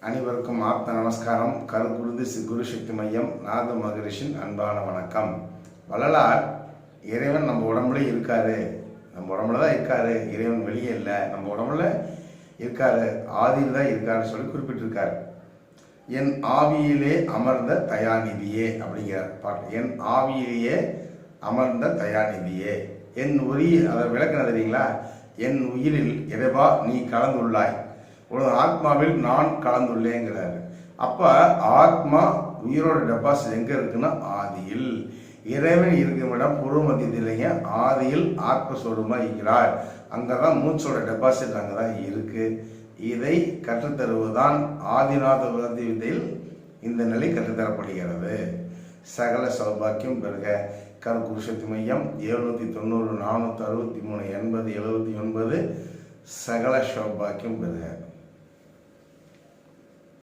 அனைவருக்கும் ஆத்ம நமஸ்காரம். கருக்குருது குரு சக்தி மையம் நாத மகரிஷின் அன்பான வணக்கம். வள்ளலார் இறைவன் நம்ம உடம்புல இருக்காரு. நம்ம உடம்புல தான் இருக்காரு. இறைவன் வெளியே இல்லை. நம்ம உடம்புல இருக்காரு. ஆதியில் தான் இருக்காருன்னு சொல்லி குறிப்பிட்டிருக்காரு. என் ஆவியிலே அமர்ந்த தயாநிதியே அப்படிங்கிறார் பாட்டு என் ஆவியிலேயே அமர்ந்த தயாநிதியே. என் உரிய அதை விளக்கம் தெரியுங்களா? என் உயிரில் இறைவா நீ கலந்துள்ளாய் உனது ஆத்மாவில் நான் கலந்துள்ளேங்கிறாரு. அப்ப ஆத்மா உயிரோட டெபாசிட் எங்க இருக்குன்னா ஆதியில். இறைவன் இருக்கும் இடம் பூர்வ ஆதியில் ஆத்மஸ்வரூபமா இருக்கிறார். அங்கதான் மூச்சோட டெபாசிட் அங்கதான் இருக்கு. இதை கற்றுத்தருவதுதான் ஆதிநாத விரதி இந்த நிலை கற்றுத்தரப்படுகிறது. சகல சௌபாக்கியம் பெருக. கருக்குருஷத்து மையம் எழுநூத்தி தொண்ணூறு நானூற்றி அறுபத்தி மூணு எண்பது எழுபத்தி ஒன்பது சகல சௌபாக்கியம் பெறுக